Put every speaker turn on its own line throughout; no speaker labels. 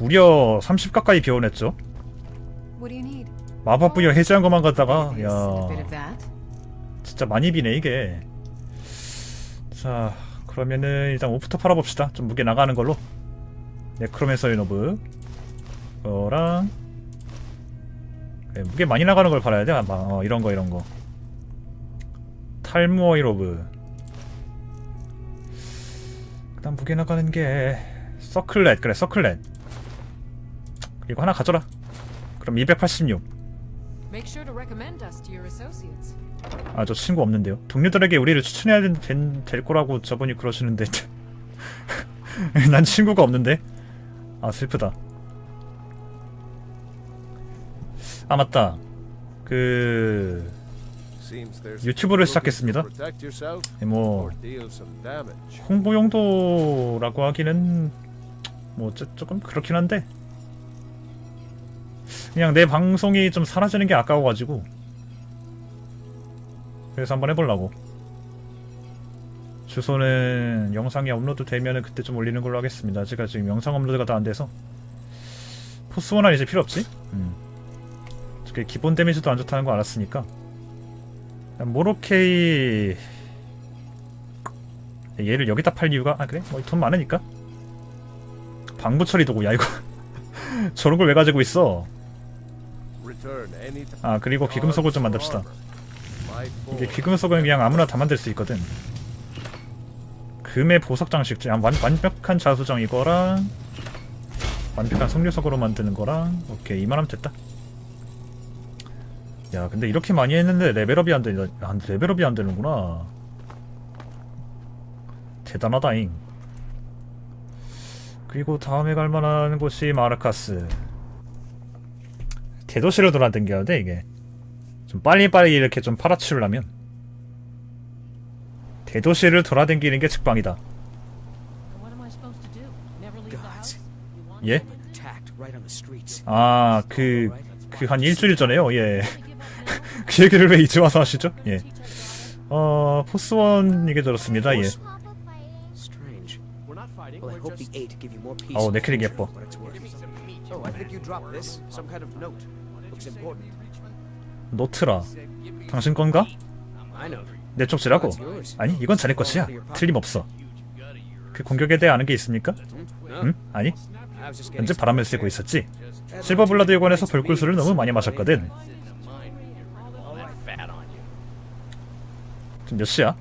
무려 30 가까이 비워냈죠.
Need?
마법 부여 해제한 것만 갖다가 야. 진짜 많이 비네 이게. 자 그러면은 일단 옷부터 팔아봅시다. 좀 무게 나가는 걸로. 네크로맨서의 노브 거랑 네, 무게 많이 나가는 걸 팔아야 돼 아마 어, 이런 거 이런 거. 탈무어이 로브. 그다음 무게 나가는 게 서클렛 그래 서클렛. 이거 하나 가져라. 그럼 286.
Make sure to recommend us to your associates.
아저 친구 없는데요. 동료들에게 우리를 추천해야 된, 된, 될 거라고 저분이 그러시는데 난 친구가 없는데. 아 슬프다. 아 맞다. 그
유튜브를 시작했습니다.
뭐 홍보 용도라고 하기는 뭐 조, 조금 그렇긴 한데 그냥 내 방송이 좀 사라지는 게 아까워가지고. 그래서 한번 해보려고. 주소는 영상이 업로드 되면은 그때 좀 올리는 걸로 하겠습니다. 제가 지금 영상 업로드가 다 안 돼서. 포스원은 이제 필요 없지? 음. 저게 기본 데미지도 안 좋다는 거 알았으니까. 모로케이. 얘를 여기다 팔 이유가? 아 그래? 뭐 돈 많으니까. 방부 처리 도구 야 이거. 저런 걸 왜 가지고 있어 아 그리고 귀금속을 좀 만듭시다. 이게 귀금속은 그냥 아무나 다 만들 수 있거든. 금의 보석 장식 완, 완벽한 자수정 이거랑 완벽한 석류석으로 만드는 거랑 오케이 이만하면 됐다. 야 근데 이렇게 많이 했는데 레벨업이 안 되냐 아, 레벨업이 안 되는구나. 대단하다잉. 그리고 다음에 갈 만한 곳이 마르카스 대도시를 돌아다녀야 돼 이게 좀 빨리빨리 이렇게 좀 팔아치우려면 대도시를 돌아다니는 게 직방이다 예? 아 그 그 한 일주일 전에요 예 그 얘기를 왜 이제 와서 하시죠 예 어 포스원 얘기 들었습니다 예. 어우 네크릭 예뻐.
Oh, I think you dropped this. Some kind of note.
노트라 당신 건가? 내 쪽지라고? 아니 이건 자네 것이야 틀림없어 그 공격에 대해 아는 게 있습니까? 응? 아니
getting
바람을 쐬고 있었지 실버 블라드 요관에서 벌꿀술을 너무 많이 마셨거든 지금 몇 시야?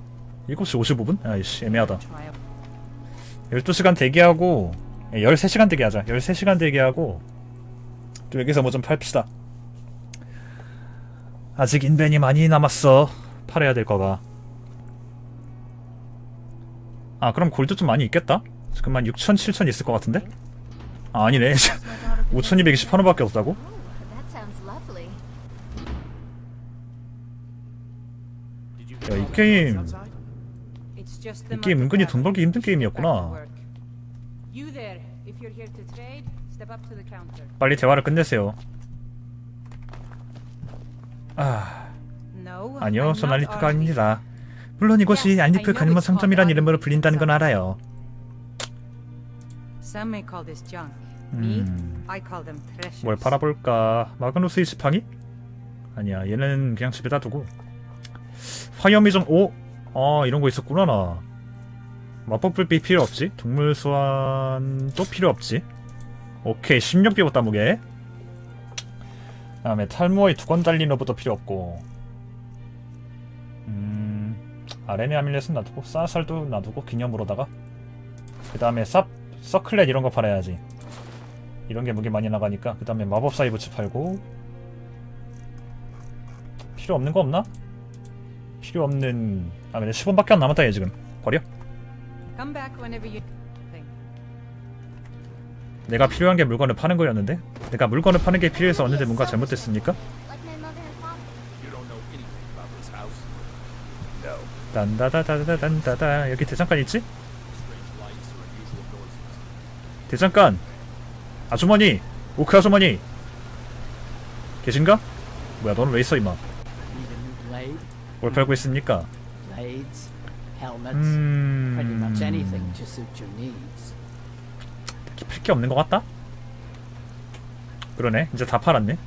7시 55분? 아이씨 애매하다
Try a
12시간 대기하고 예, 13시간 대기하자 13시간 대기하고 또 여기서 뭐 좀 팔읍시다 아직 인벤이 많이 남았어 팔아야 될 거가 아 그럼 골드 좀 많이 있겠다? 한 6천 7천 있을 것 같은데? 아 아니네 5228원밖에 없다고? 야 이 게임 이 게임 은근히. 돈 벌기 힘든 게임이었구나. 빨리 대화를 끝내세요 아 아니요 전 알리프가. 아닙니다 물론 이곳이 알리프 가늠한
it's
상점이란 이름으로 불린다는 건. 알아요 음. 뭘 팔아볼까? 마그누스의 지팡이? 아니야 얘는 그냥 집에다 두고 화염이정 오? 아 이런 거 있었구나 나 마법 불빛 필요 없지 동물 소환도 필요 없지 오케이 16 비웠다 무게 다음에 탈모의 두건 달린 러브도 필요 없고. 음 아레네 아밀렛은 놔두고 싸살도 놔두고 기념으로다가. 그 다음에 쌉 서클렛 이런 거 팔아야지. 이런 게 무게 많이 나가니까 그 다음에 마법 사 이브치 팔고. 필요 없는 거 없나? 필요 없는 아 근데 10원밖에 안 남았다 얘 지금. 버려 내가 필요한 게 물건을 파는 거였는데 내가 물건을 파는 게 필요해서 왔는데 뭔가 잘못됐습니까? 딴다다다다단다다 여기 대장간 있지? 대장간 아주머니 오크 아주머니 계신가? 뭐야 너는 왜 있어
blade,
뭘 팔고 있습니까? 음...
pretty much anything to suit your needs.
팔 게 없는 것 같다? 그러네. 이제 다 팔았네.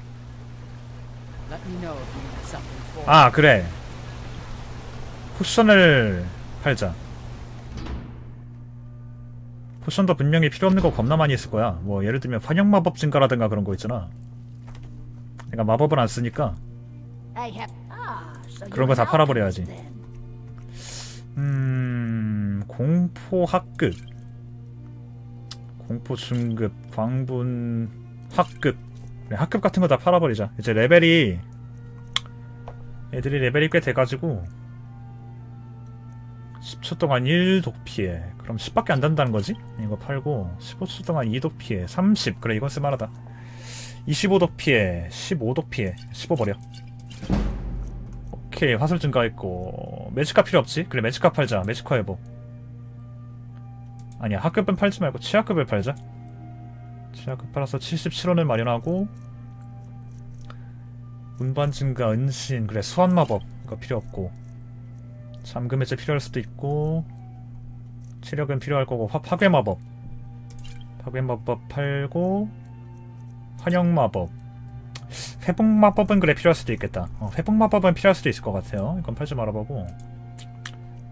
아 그래. 포션을 팔자. 포션도 분명히 필요 없는 거 겁나 많이 있을 거야. 뭐 예를 들면 환영 마법 증가라든가 그런 거 있잖아. 내가 마법을 안 쓰니까.
Ah,
그런 거 다 팔아버려야지. 음 공포 학급, 공포 중급, 광분 학급, 그래, 학급 같은 거 다 팔아버리자. 이제 레벨이 애들이 레벨이 꽤 돼가지고 10초 동안 1독 피해. 그럼 10밖에 안 된다는 거지? 이거 팔고 15초 동안 2독 피해. 30. 그래 이건 쓸만하다. 25독 피해. 15독 피해. 15 버려. 오케이 화술 증가했고 매직카 필요 없지? 그래 매직카 팔자 매직카 해보 아니야 학급은 팔지 말고 치아급을 팔자 치아급 팔아서 77원을 마련하고 운반 증가 은신 그래 수환 마법 이거 필요 없고 잠금 해제 필요할 수도 있고 체력은 필요할 거고 화, 파괴 마법 파괴 마법 팔고 환영 마법 회복 마법은 그래 필요할 수도 있겠다. 어, 회복 마법은 필요할 수도 있을 것 같아요. 이건 팔지 말아보고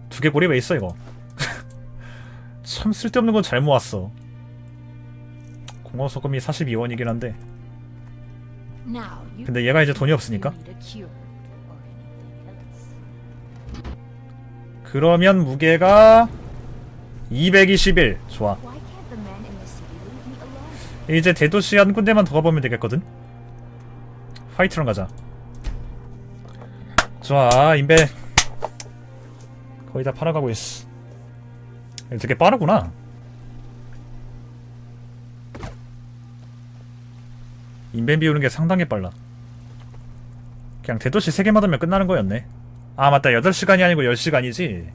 두개골이 왜 있어 이거? 참 쓸데없는 건 잘 모았어. 공허 소금이 42원이긴 한데 근데 얘가 이제 돈이 없으니까. 그러면 무게가 221 좋아. 이제 대도시 한 군데만 더 가보면 되겠거든. 화이트론 가자. 좋아 인베 거의 다 팔아가고 있어. 되게 빠르구나. 인벤 비우는 게 상당히 빨라. 그냥 대도시 3개 받으면 끝나는 거였네. 아 맞다 8시간이 아니고 10시간이지.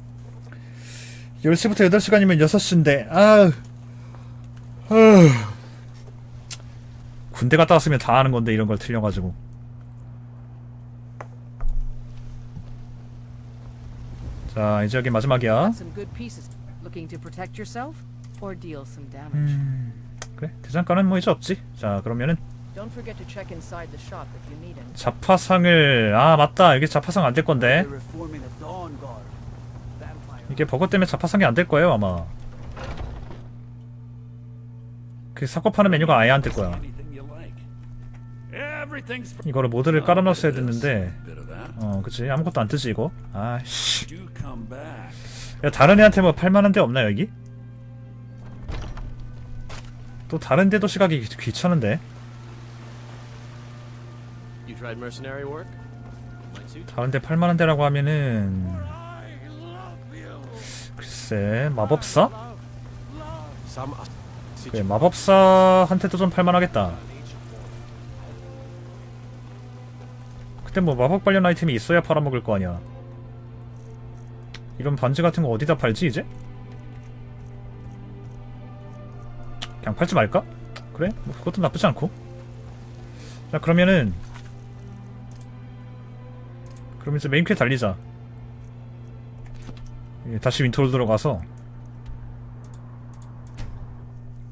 10시부터 8시간이면 6시인데 아 군대 갔다 왔으면 다 아는 건데 이런 걸 틀려가지고 자 이제 여기 마지막이야.
Looking to protect yourself or deal some damage.
음 그래 대장간은 뭐 이제 없지 자 그러면은
Don't forget to check inside the shop if you need it.
자파상을 아 맞다 이게 자파상 안 될 건데
They're reforming the Dawn Guard. Vampire.
이게 버거 때문에 자파상이 안 될 거예요 아마 그 사고 파는 메뉴가 아예 안 될 거야 이거를 모드를 깔아놨어야 됐는데 어 그치 아무것도 안 뜨지 이거 아씨 야 다른 애한테 뭐 팔만한 데 없나 여기? 또 다른 데 도 시각이 귀- 귀찮은데
You tried mercenary work? Might suit
다른 데 팔만한 데라고 하면은 글쎄 마법사?
some.
그래 마법사한테도 좀 팔만하겠다 그때 뭐 마법 관련 아이템이 있어야 팔아먹을 거 아니야 이런 반지 같은 거 어디다 팔지 이제? 그냥 팔지 말까? 그래? 뭐 그것도 나쁘지 않고 자 그러면은 그럼 이제 메인 퀘 달리자 예, 다시 윈터월드로 가서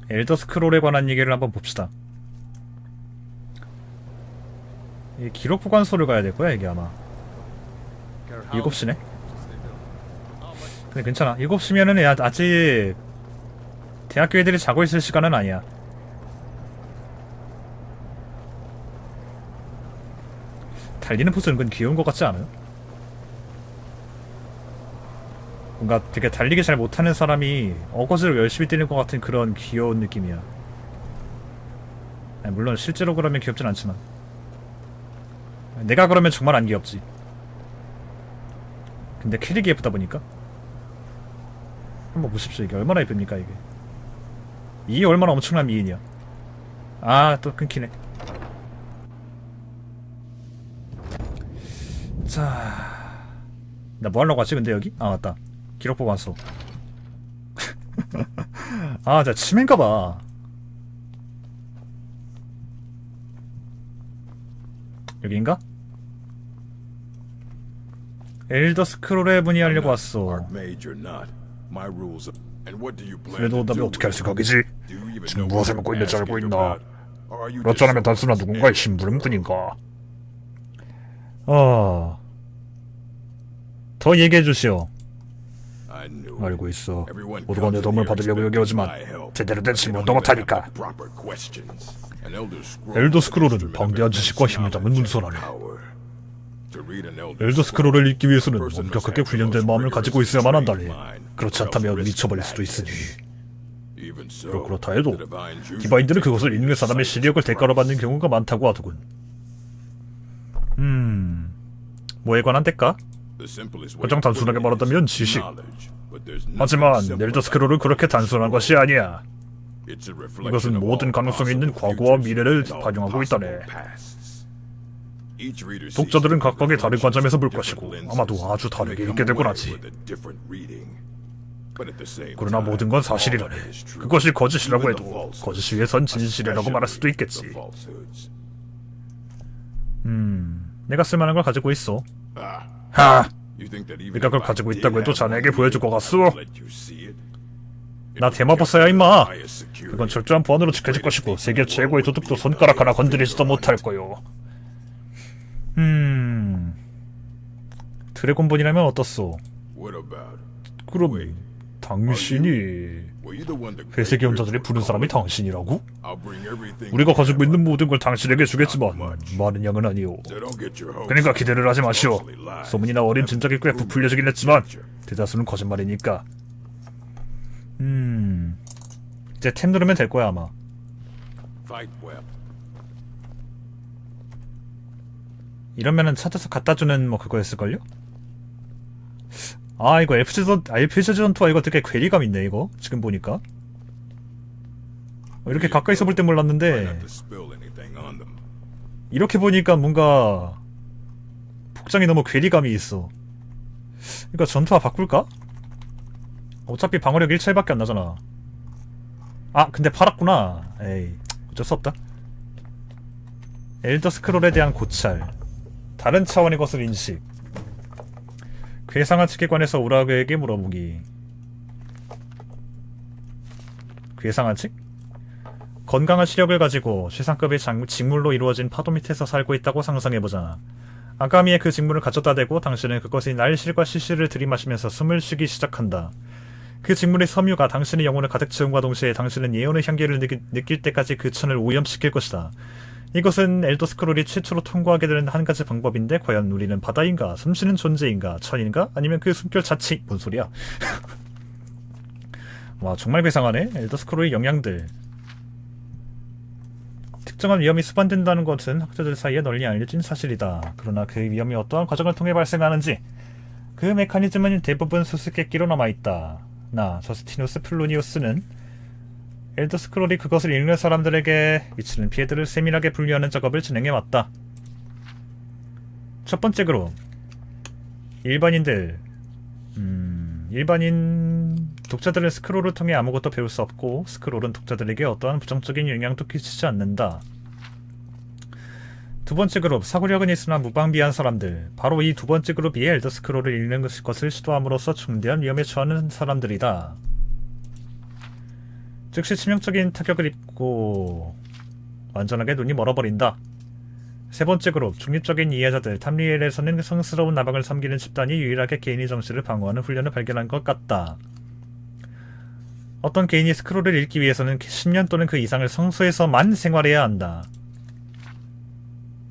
엘더 스크롤에 관한 얘기를 한번 봅시다. 이 기록 보관소를 가야 될 거야 이게 아마. 7시네. 근데 괜찮아. 7시면은 야 아직 대학교 애들이 자고 있을 시간은 아니야. 달리는 포즈 은근 귀여운 것 같지 않아요? 뭔가 되게 달리기 잘 못하는 사람이 어거지로 열심히 뛰는 것 같은 그런 귀여운 느낌이야. 물론 실제로 그러면 귀엽진 않지만. 내가 그러면 정말 안 귀엽지. 근데 캐릭이 예쁘다 보니까. 한번 보십시오. 이게 얼마나 예쁩니까, 이게. 이 얼마나 엄청난 미인이야. 아, 또 끊기네. 자. 나 뭐 하려고 왔지, 근데 여기? 아, 맞다. 기록 보관소. 아, 자 치매인가 봐. 여기인가? 엘더 스크롤에 문의하려고 왔어. 그래도
do
어떻게 할? 생각이지? 지금 무엇을 먹고
I'm
있는지 알고 있나? 그렇잖아면 단순한 누군가의? 심부름뿐인가. 어. 더 얘기해 주시오. 알고 있어. 모두가 내 도움을 받으려고 여기 오지만. 제대로 된 질문도 못하니까. 엘더 스크롤은 방대한 지식과 힘을 담은 문서라네. 엘더 스크롤을 읽기 위해서는 엄격하게 훈련된 마음을 가지고 있어야만
mind,
그렇지 않다면 미쳐버릴 수도 있으니. 그렇 그렇다 해도 디바인들은 그것을 읽는 사람의 시력을 대가로. 받는 경우가 많다고 하더군. 음, 뭐에 관한 대가? 가장 단순하게 말하자면
is
지식. 하지만 엘더 스크롤은 그렇게 단순한 것이 아니야. 이것은 모든 가능성이 있는 과거와 미래를 반영하고 있다네. 독자들은 각각의 다른 관점에서 볼 것이고 아마도 아주 다르게 읽게 되곤 하지. 그러나 모든 건 사실이라네. 그것이 거짓이라고 해도 거짓 위에선 진실이라고 말할 수도 있겠지. 음, 내가 쓸만한 걸 가지고 있어.
Ah,
하! 네가 그걸 가지고 있다고 해도 자네에게 보여줄 것 같소? 나 대마법사야 임마. 그건 철저한 보안으로 지켜질 것이고 세계 최고의 도둑도 손가락 하나 건드리지도 못할 거요. 음, 드래곤본이라면 어떻소? 그럼 당신이 회색 연자들이 부른 사람이 당신이라고? 우리가 가지고 있는. 모든 걸 당신에게 주겠지만 많은 양은 아니오. 그러니까. 기대를 하지 마시오. 소문이나 어린 진작에 꽤 부풀려지긴 했지만 대다수는 거짓말이니까. 음, 이제 템 누르면 될 거야 아마. 이러면은 찾아서 갖다 주는 뭐 그거였을걸요? 아 이거 RPG 전 RPG 전투와 이거 되게 괴리감 있네 이거. 지금 보니까. 어, 이렇게 가까이서 볼 때 몰랐는데. 이렇게 보니까 뭔가 복장이 너무 괴리감이 있어. 이거 전투화 바꿀까? 어차피 방어력 1차이밖에 안 나잖아. 아 근데 팔았구나. 에이 어쩔 수 없다. 엘더 스크롤에 대한 고찰 다른 차원의 것을 인식 괴상한 측에 관해서 우라그에게 물어보기 괴상한 측? 건강한 시력을 가지고 최상급의 장- 직물로 이루어진 파도 밑에서 살고 있다고 상상해보자. 아가미에 그 직물을 가져다 대고 당신은 그것이 날실과 시시를 들이마시면서 숨을 쉬기 시작한다. 그 직물의 섬유가 당신의 영혼을 가득 채움과 동시에 당신은 예언의 향기를 느끼, 느낄 때까지 그 천을 오염시킬 것이다. 이것은 엘더 스크롤이 최초로 통과하게 되는 한 가지 방법인데 과연 우리는 바다인가, 숨쉬는 존재인가, 천인가, 아니면 그 숨결 자체 뭔 소리야? 와 정말 괴상하네. 엘더 스크롤의 영향들. 특정한 위험이 수반된다는 것은 학자들 사이에 널리 알려진 사실이다. 그러나 그 위험이 어떠한 과정을 통해 발생하는지 그 메커니즘은 대부분 수수께끼로 남아있다. 나 저스티누스 플루니우스는 엘더 스크롤이 그것을 읽는 사람들에게 미치는 피해들을 세밀하게 분류하는 작업을 진행해왔다. 첫 번째 그룹 일반인들 음, 일반인 독자들은 스크롤을 통해 아무것도 배울 수 없고 스크롤은 독자들에게 어떠한 부정적인 영향도 끼치지 않는다. 두 번째 그룹 사고력은 있으나 무방비한 사람들 바로 이 두 번째 그룹이 엘더 스크롤을 읽는 것- 것을 시도함으로써 중대한 위험에 처하는 사람들이다. 즉시 치명적인 타격을 입고 완전하게 눈이 멀어버린다. 세 번째 그룹 중립적인 이해자들 탐리엘에서는 성스러운 나방을 섬기는 집단이 유일하게 개인의 정신을 방어하는 훈련을 발견한 것 같다. 어떤 개인이 스크롤을 읽기 위해서는 10년 또는 그 이상을 성소에서만 생활해야 한다.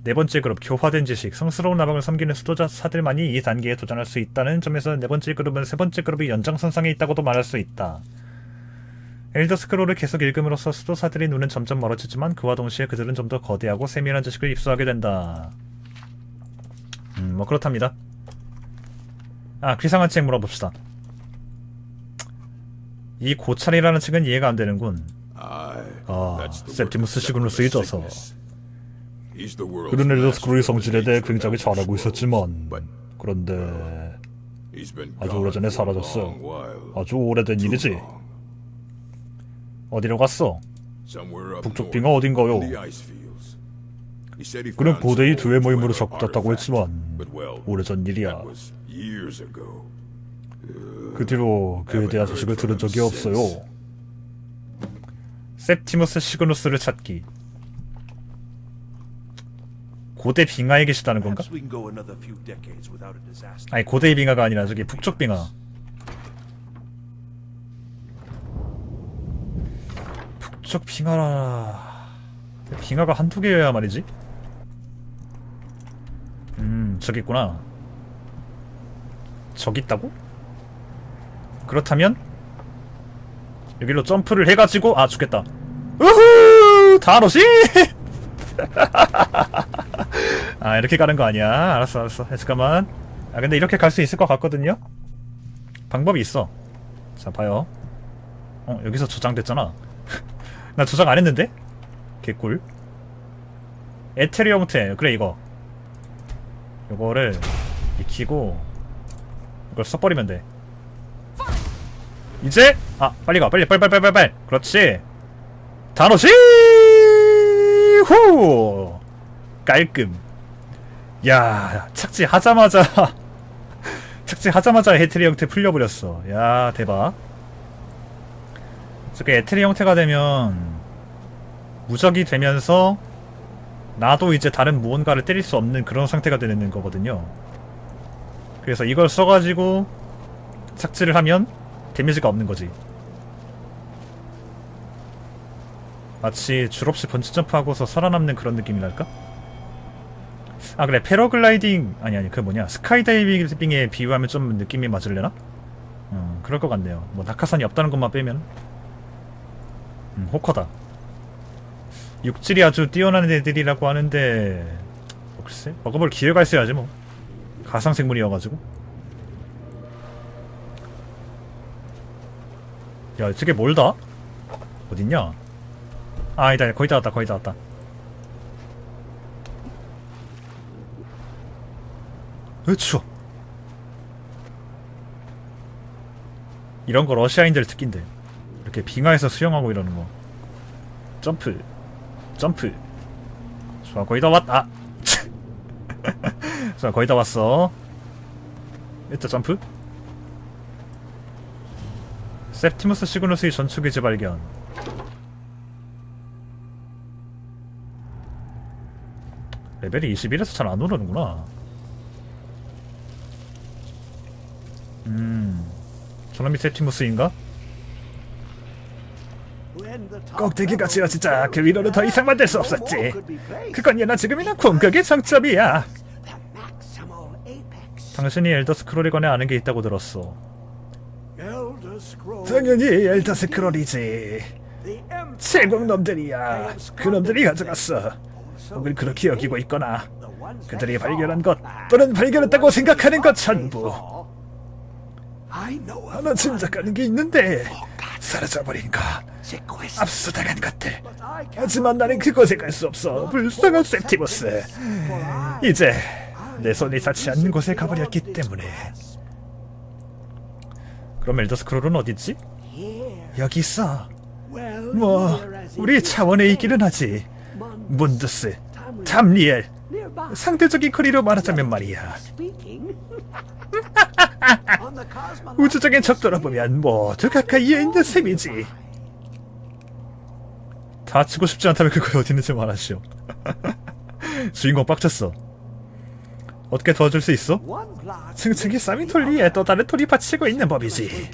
네 번째 그룹 교화된 지식 성스러운 나방을 섬기는 수도자사들만이 이 단계에 도전할 수 있다는 점에서 네 번째 그룹은 세 번째 그룹의 연장선상에 있다고도 말할 수 있다. 엘더 스크롤을 계속 읽음으로써 수도사들의 눈은 점점 멀어지지만 그와 동시에 그들은 좀 더 거대하고 세밀한 지식을 입수하게 된다. 음, 뭐 그렇답니다. 아, 귀상한 책 물어봅시다. 이 고찰이라는 책은 이해가 안 되는군. 아,
that's the
셉티무스
work of
시그누스에
secular
져서.
sickness. He's the world's
그런 엘더 스크롤의 성질에 대해 굉장히 잘 알고
scroll.
있었지만 그런데 아주 오래전에 사라졌어. 아주 오래된 일이지. 어디로 갔어? 북쪽 빙하 어딘가요? 그는 고대의
some
두의 모임으로
artifact,
했지만 오래전 일이야. 그 뒤로 그에 대한 소식을 들은 적이 없어요. 셉티무스 시그누스를 찾기. 고대 빙하에 계시다는 건가? 아니 고대 빙하가 아니라 저기 북쪽 빙하. 북쪽 빙하라. 빙하가 한두 개여야 말이지. 음 저기 있구나. 저기 있다고? 그렇다면 여기로 점프를 해가지고 아 죽겠다. 우후 다노시. 아 이렇게 가는 거 아니야 알았어 알았어 야, 잠깐만 아 근데 이렇게 갈 수 있을 것 같거든요 방법이 있어 자 봐요 어 여기서 저장됐잖아 나 저장 안 했는데? 개꿀. 에테리 형태 그래 이거. 요거를 익히고 이걸 써버리면 돼. 이제? 아 빨리 가. 빨리 빨리 빨리 빨리 빨리. 그렇지. 다노시 후! 깔끔. 야 착지 하자마자 착지 하자마자 에테리 형태 풀려버렸어. 야 대박 저게 에테리 형태가 되면 무적이 되면서 나도 이제 다른 무언가를 때릴 수 없는 그런 상태가 되는 거거든요. 그래서 이걸 써가지고 착지를 하면 데미지가 없는 거지. 마치 줄 없이 번지 점프하고서 살아남는 그런 느낌이랄까? 아 그래. 패러글라이딩. 아니 아니 그 뭐냐. 스카이다이빙에 비유하면 좀 느낌이 맞을려나? 어 그럴 것 같네요. 뭐 낙하산이 없다는 것만 빼면 음 호커다. 육질이 아주 뛰어난 애들이라고 하는데 뭐 글쎄 먹어볼 기회가 있어야지 뭐. 가상 생물이어가지고. 야 저게 뭘다? 어딨냐? 아 아니다 거의 다 왔다 거의 다 왔다. 으추. 이런 거 러시아인들 특기인데 이렇게 빙하에서 수영하고 이러는 거. 점프. 점프. 좋아 거의 다 왔다 좋아 거의 다 왔어. 일단 점프. 세프티무스 시그누스의 전투기지 발견. 레벨이 21에서 잘 안 오르는구나. 음. 저놈이 세티무스인가? 꼭대기가 지어지자 그 위로는 더 이상 만들 수 없었지. 그건 예나 지금이나 궁극의 정점이야. 당신이 엘더 스크롤에 관해 아는 게 있다고 들었어 당연히 엘더 스크롤이지. 제국 놈들이야. 그 놈들이 가져갔어. 혹은 그렇게 여기고 있거나 그들이 발견한 것 또는 발견했다고 생각하는 것 전부 하나 짐작하는 게 있는데 사라져버린 것 압수당한 것들 하지만 나는 그곳에 갈 수 없어. 불쌍한 세티버스. 이제 내 손이 닿지 않는 곳에 가버렸기 때문에. 그럼 엘더스크롤은 어딨지? 여기 있어. 뭐 우리 차원에 있기는 하지. 문드스 탐리엘 상대적인 거리로 말하자면 말이야. 우주적인 척도로 보면 모두 가까이에 있는 셈이지. 다치고 싶지 않다면 그거 어디 있는지 말하시오. 주인공 빡쳤어. 어떻게 도와줄 수 있어? 층층이 쌓인 톨리에 또 다른 톨이 받치고 있는 법이지.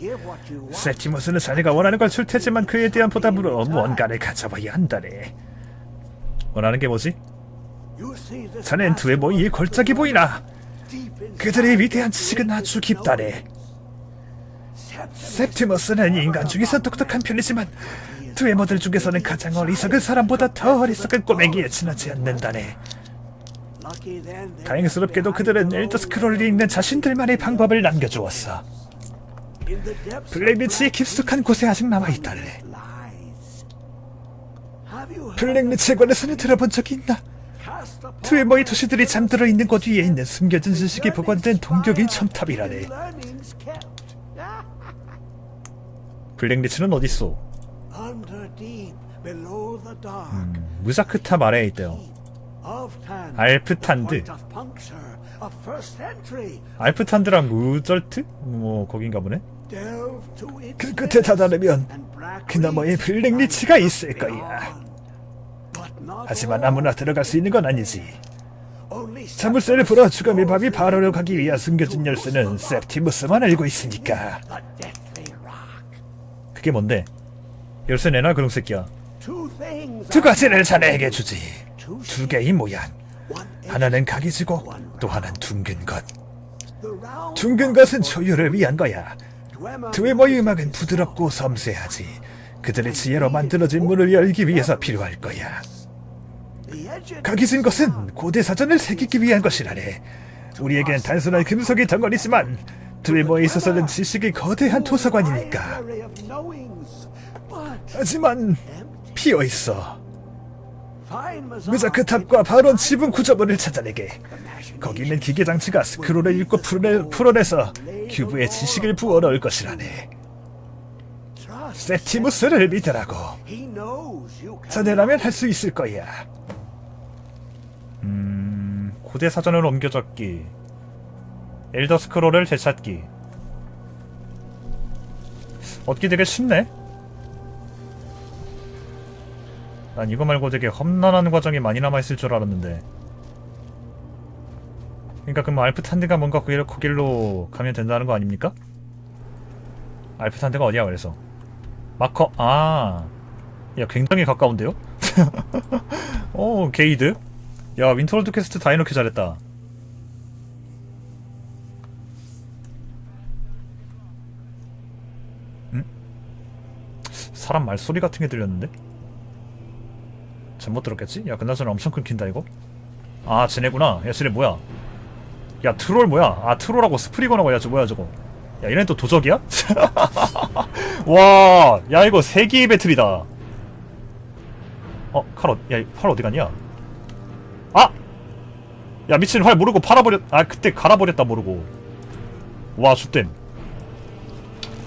세티무스는 자네가 원하는 걸 줄 테지만 그에 대한 보답으로 뭔가를 가져와야 한다네. 원하는 게 뭐지? 자넨 두의 모이에 걸작이 보이나? 그들의 위대한 지식은 아주 깊다네. 세프티머스는 인간 중에서 똑똑한 편이지만 두에모들 중에서는 가장 어리석은 사람보다 더 어리석은 꼬맹이에 지나지 않는다네. 다행스럽게도 그들은 엘더 스크롤이 읽는 자신들만의 방법을 남겨주었어. 블랙리치의 깊숙한 곳에 아직 남아있다네. 블랙리치에 관해서는 들어본 적이 있나? 트웨머의 도시들이 잠들어 있는 곳 위에 있는 숨겨진 지식이 보관된 동격인 첨탑이라네. 블랙리치는 어딨어? 음, 무자크탑 아래에 있대요. 알프탄드. 알프탄드랑 무절트? 뭐 거긴가 보네. 그 끝에 다다르면 그 너머에 블랙리치가 있을 거야. 하지만 아무나 들어갈 수 있는 건 아니지. 자물쇠를 풀어 죽음의 밤이 바로로 가기 위한 숨겨진 열쇠는 셉티무스만 알고 있으니까. 그게 뭔데? 열쇠 내놔 그런 새끼야. 두 가지를 자네에게 주지. 두 개의 모양. 하나는 각이지고 또 하나는 둥근 것. 둥근 것은 초유를 위한 거야. 드웨머의 음악은 부드럽고 섬세하지. 그들의 지혜로 만들어진 문을 열기 위해서 필요할 거야 각이진 것은 고대 사전을 새기기 위한 것이라네. 우리에겐 단순한 금속의 덩어리지만 드웨머에 있어서는 지식의 거대한 도서관이니까. 하지만 비어 있어. 무자크 탑과 바론 지붕 구조물을 찾아내게. 거기 있는 기계 장치가 스크롤을 읽고 풀어내, 풀어내서 큐브에 지식을 부어 넣을 것이라네. 세티무스를 믿으라고. 자네라면 할 수 있을 거야. 음... 고대 사전을 옮겨잡기. 엘더 스크롤을 되찾기. 얻기 되게 쉽네. 난 이거 말고 되게 험난한 과정이 많이 남아있을 줄 알았는데. 그러니까 그럼 알프탄드가 뭔가 거기로, 거길로 가면 된다는 거 아닙니까? 알프탄드가 어디야 그래서? 마커 아... 야 굉장히 가까운데요? 오 게이드 야 윈터월드 퀘스트 다 해놓기 잘했다 응? 사람 말소리 같은 게 들렸는데? 잘못 들었겠지? 야 그나저나 엄청 끊긴다 이거 아 쟤네구나 야 쟤네 뭐야 야 트롤 뭐야 아 트롤하고 스프리거나고 야저 뭐야 저거 야 얘네 또 도적이야? 와 야 이거 세기 배틀이다 어? 칼, 어, 야, 활 어디 갔냐? 아! 야, 미친 활 모르고 팔아버렸, 아, 그때 갈아버렸다, 모르고. 와, 슈댐.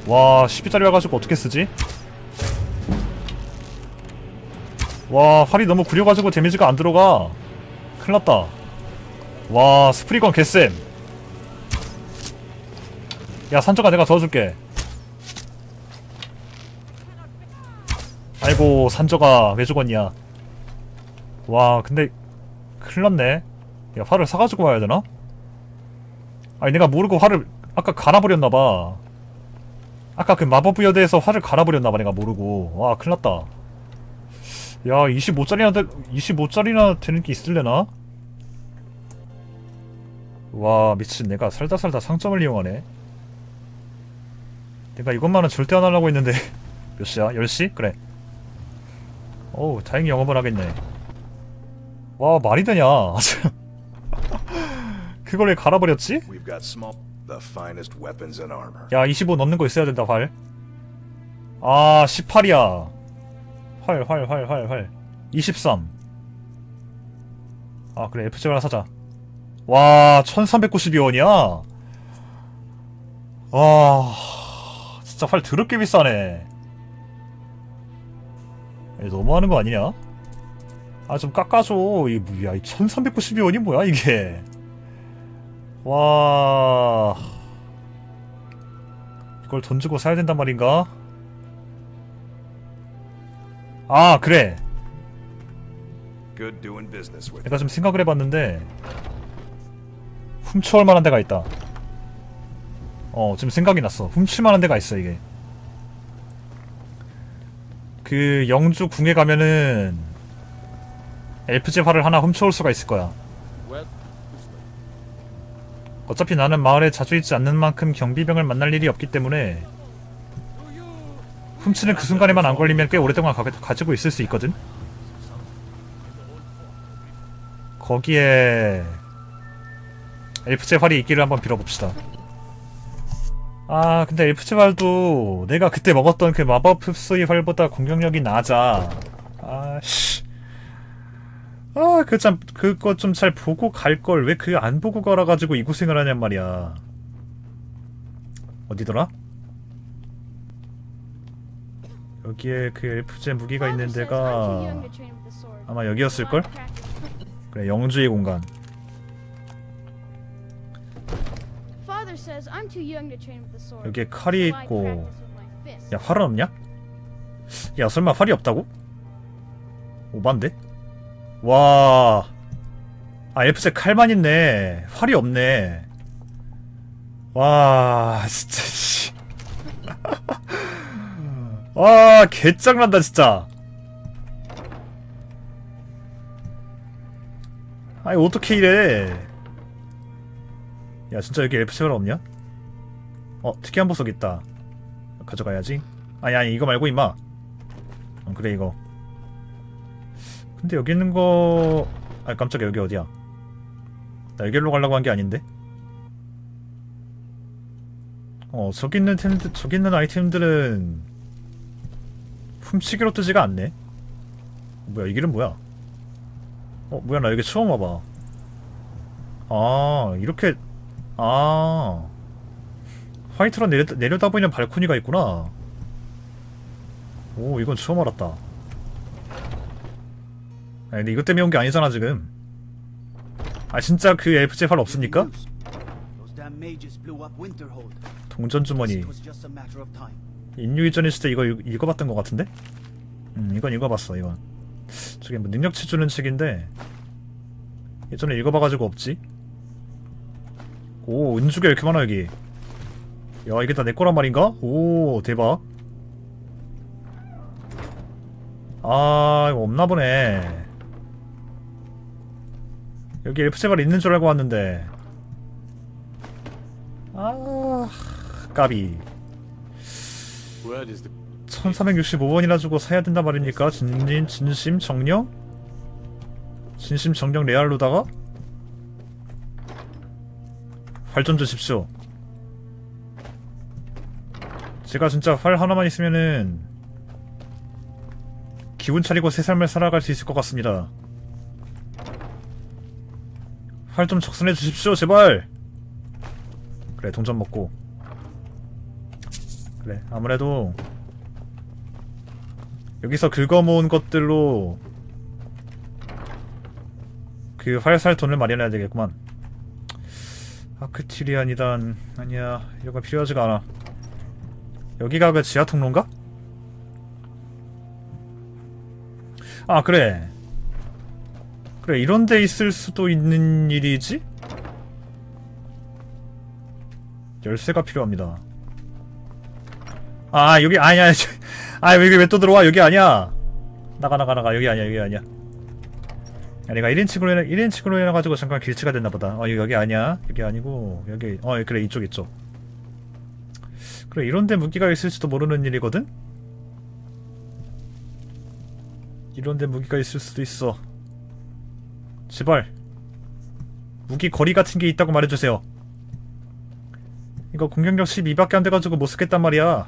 와, 12짜리 와가지고 어떻게 쓰지? 와, 활이 너무 구려가지고 데미지가 안 들어가. 큰일 났다. 와, 스프리건 개쌤. 야, 산저가 내가 도와줄게. 아이고 산저가 왜 죽었냐 와 근데 큰일났네. 야 활을 사가지고 와야 되나? 아니 내가 모르고 활을 아까 갈아버렸나봐. 아까 그 마법부여대에서 활을 갈아버렸나봐 내가 모르고. 와 큰일났다. 야 25짜리나 되, 25짜리나 되는 게 있을래나? 와 미친. 내가 살다 살다 상점을 이용하네. 내가 이것만은 절대 안 하려고 했는데. 몇 시야? 10시? 그래. 어우 다행히 영업을 하겠네 와 말이 되냐 그걸 왜 갈아버렸지? 야 25 넣는 거 있어야 된다 활. 아 18이야. 활 활 활 활활 23. 아 그래 FC 하나 사자. 와 1392원이야. 와 진짜 활 더럽게 비싸네. 야, 너무하는 거 아니냐? 아 좀 깎아줘. 이 뭐야 이 1392원이 뭐야 이게. 와 이걸 돈 주고 사야 된단 말인가? 아 그래. 내가 좀 생각을 해봤는데 훔쳐올 만한 데가 있다 어 지금 생각이 났어 훔칠 만한 데가 있어 이게 그 영주 궁에 가면은 엘프제 활을 하나 훔쳐올 수가 있을 거야 어차피 나는 마을에 자주 있지 않는 만큼 경비병을 만날 일이 없기 때문에 훔치는 그 순간에만 안 걸리면 꽤 오랫동안 가, 가지고 있을 수 있거든. 거기에 엘프제 활이 있기를 한번 빌어봅시다. 아 근데 엘프제 활도 내가 그때 먹었던 그 마법 흡수의 활보다 공격력이 낮아. 아씨. 아, 그 참, 그거 좀 잘 보고 갈 걸. 왜 그 안 보고 가라가지고 이 고생을 하냔 말이야. 어디더라? 여기에 그 엘프제 무기가 있는 데가 아마 여기였을걸? 그래, 영주의 공간. 여기에 칼이 있고. 야, 활은 없냐? 야, 설마 활이 없다고? 오반데? 와. 아 FC 칼만 있네. 활이 없네. 와 진짜 씨. 와 개짱난다 진짜. 아니 어떻게 이래? 야 진짜 여기 FC 활 없냐? 어 특이한 보석 있다. 가져가야지. 아니 아니 이거 말고 임마. 어, 그래 이거 근데 여기 있는 거... 아 깜짝이야. 여기 어디야? 나 여기로 가려고 한 게 아닌데? 어 저기 있는 템들 저기 있는 아이템들은 훔치기로 뜨지가 않네. 뭐야 이 길은 뭐야? 어 뭐야 나 여기 처음 와봐. 아 이렇게 아. 화이트로 내려, 내려다 보이는 발코니가 있구나. 오 이건 처음 알았다. 아 근데 이것 때문에 온 게 아니잖아 지금 아 진짜 그 엘프제 활 없습니까? 동전 주머니. 인류 이전 있을 때 이거 읽- 읽어봤던 것 같은데? 음 이건 읽어봤어 이건 저게 뭐 능력치 주는 책인데 예전에 읽어봐가지고 없지 오 은주가 이렇게 많아 여기 야 이게 다 내 거란 말인가? 오 대박 아 이거 없나 보네 여기 엘프 제발 있는 줄 알고 왔는데 아 까비
What is the
1365원이나 주고 사야 된단 말입니까? 진진, 진심 정령? 진심 정령 레알로다가? 활 좀 주십시오. 제가 진짜 활 하나만 있으면은 기분 차리고 새 삶을 살아갈 수 있을 것 같습니다. 활 좀 적선해 주십시오, 제발! 그래, 동전 먹고. 그래, 아무래도 여기서 긁어모은 것들로 그 활살 돈을 마련해야 되겠구만. 아크티리안이단 아니야 이런 거 필요하지가 않아. 여기가 그 지하 통로인가? 아 그래. 그래 이런 데 있을 수도 있는 일이지? 열쇠가 필요합니다. 아 여기 아니야 아 여기 왜 또 들어와? 여기 아니야. 나가 나가 나가. 여기 아니야 여기 아니야. 야 내가 1인칭으로 해놔 1인칭으로 해놔가지고 잠깐 길치가 됐나보다. 어 여기, 여기 아니야. 여기 아니고 여기 어 그래 이쪽 이쪽. 그래 이런데 무기가 있을지도 모르는 일이거든? 이런데 무기가 있을 수도 있어 제발. 무기 거리 같은 게 있다고 말해주세요. 이거 공격력 12밖에 안 돼가지고 못 쓰겠단 말이야.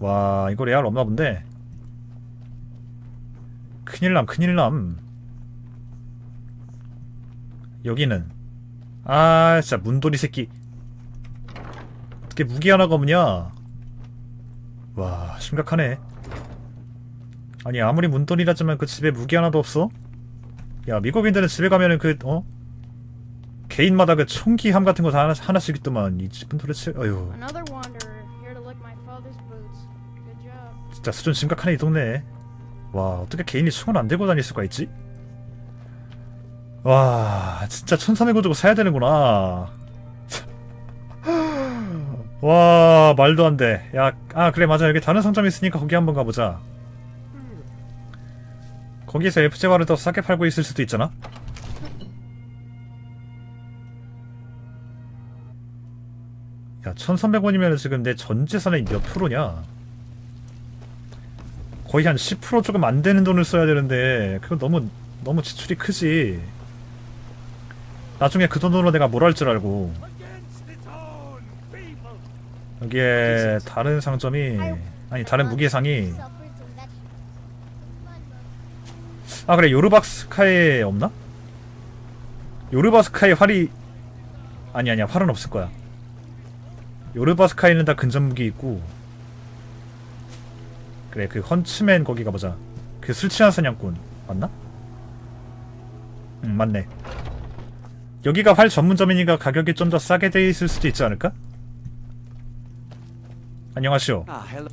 와 이거 레알 없나 본데. 큰일남 큰일남. 여기는. 아 진짜 문돌이 새끼. 어떻게 무기 하나가 없냐? 와 심각하네. 아니 아무리 문돌이라지만 그 집에 무기 하나도 없어 야 미국인들은 집에 가면은 그 어? 개인마다 그 총기함 같은 거 다 하나, 하나씩 있더만. 이 집은 도대체 어휴. 진짜 수준 심각하네 이 동네. 와 어떻게 개인이 총을 안 들고 다닐 수가 있지? 와 진짜 천삼백 주고 사야 되는구나. 와 말도 안돼야 아 그래 맞아. 여기 다른 상점 있으니까 거기 한번 가보자 거기서 FJ화를 더 싸게 팔고 있을 수도 있잖아 야 1300원이면 지금 내 전 재산의 몇 프로냐 거의 한 10% 조금 안 되는 돈을 써야 되는데 그거 너무 너무 지출이 크지. 나중에 그 돈으로 내가 뭘 할 줄 알고. 여기에 다른 상점이 아니 다른 무기상이 아 그래 요르바스카에 없나? 요르바스카에 활이 아니 아니야 활은 없을 거야. 요르바스카에는 다 근접 무기 있고 그래 그 헌츠맨 거기 가보자 그 술 취한 사냥꾼 맞나? 응 맞네 여기가 활 전문점이니까 가격이 좀 더 싸게 돼 있을 수도 있지 않을까? 안녕하시오
hello.